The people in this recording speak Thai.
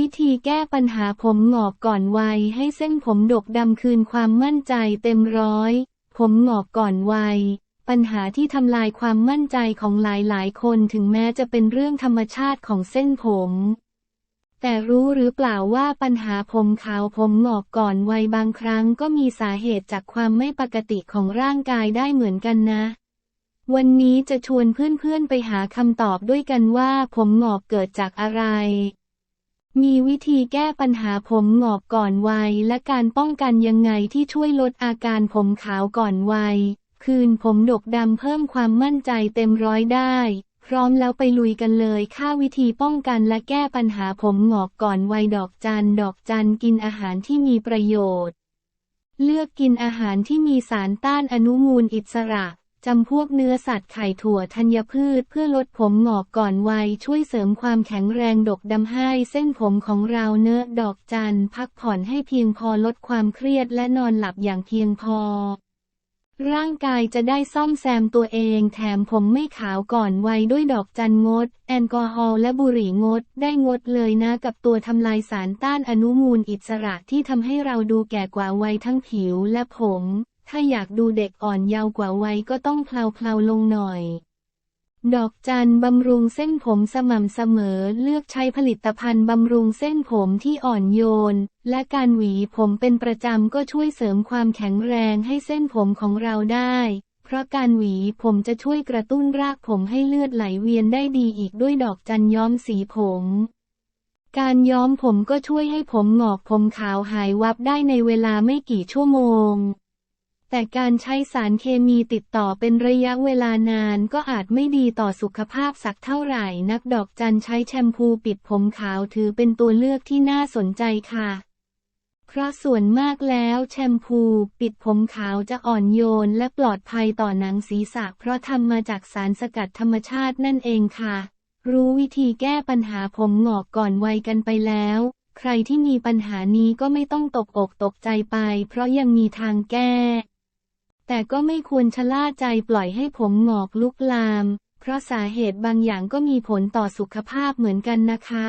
วิธีแก้ปัญหาผมหงอกก่อนวัย ให้เส้นผมดกดำคืนความมั่นใจเต็มร้อย ผมหงอกก่อนวัย ปัญหาที่ทำลายความมั่นใจของหลายๆ คนถึงแม้จะเป็นเรื่องธรรมชาติของเส้นผม แต่รู้หรือเปล่าว่าปัญหาผมขาวผมหงอกก่อนวัยบางครั้งก็มีสาเหตุจากความไม่ปกติของร่างกายได้เหมือนกันนะวันนี้จะชวนเพื่อนๆไปหาคำตอบด้วยกันว่าผมหงอกเกิดจากอะไร มีวิธีแก้ปัญหาผมหงอกก่อนวัย และการป้องกันยังไงที่ช่วยลดอาการผมขาวก่อนวัย คืนผมดกดำเพิ่มความมั่นใจเต็มร้อยได้ พร้อมแล้วไปลุยกันเลยค่าวิธีป้องกันและแก้ปัญหาผมหงอกก่อนวัยดอกจันดอกจันกินอาหารที่มีประโยชน์ เลือกกินอาหารที่มีสารต้านอนุมูลอิสระ จำพวกเนื้อสัตว์ไข่ถั่วธัญพืชเพื่อลดผมหงอกก่อนวัยช่วยเสริมความแข็งแรงดกดำให้เส้นผมของเราเนื้อดอกจันพักผ่อนให้เพียงพอลดความเครียดและนอนหลับอย่างเพียงพอ ร่างกายจะได้ซ่อมแซมตัวเองแถมผมไม่ขาวก่อนวัยด้วยดอกจันงด แอลกอฮอล์และบุหรี่งด ได้งดเลยนะกับตัวทำลายสารต้านอนุมูลอิสระที่ทำให้เราดูแก่กว่าวัยทั้งผิวและผม ถ้าอยากดูเด็กอ่อนยาวกว่าวัยก็ต้องเพลาๆลงหน่อย ดอกจันบำรุงเส้นผมสม่ำเสมอเลือกใช้ผลิตภัณฑ์บำรุงเส้นผมที่อ่อนโยน และการหวีผมเป็นประจำก็ช่วยเสริมความแข็งแรงให้เส้นผมของเราได้ เพราะการหวีผมจะช่วยกระตุ้นรากผมให้เลือดไหลเวียนได้ดีอีกด้วยดอกจันย้อมสีผมการย้อมผมก็ช่วยให้ผมหงอกผมขาวหายวับได้ในเวลาไม่กี่ชั่วโมง แต่การใช้สารเคมีติดต่อเป็นระยะเวลานานก็อาจไม่ดีต่อสุขภาพสักเท่าไหร่ นักดอกจันใช้แชมพูปิดผมขาวถือเป็นตัวเลือกที่น่าสนใจค่ะ เพราะส่วนมากแล้วแชมพูปิดผมขาวจะอ่อนโยนและปลอดภัยต่อหนังศีรษะ เพราะทำมาจากสารสกัดธรรมชาตินั่นเองค่ะ รู้วิธีแก้ปัญหาผมหงอกก่อนวัยกันไปแล้วใครที่มีปัญหานี้ก็ไม่ต้องตกอกตกใจไป เพราะยังมีทางแก้ แต่ก็ไม่ควรชะล่าใจปล่อยให้ผมหงอกลุกลาม เพราะสาเหตุบางอย่างก็มีผลต่อสุขภาพเหมือนกันนะคะ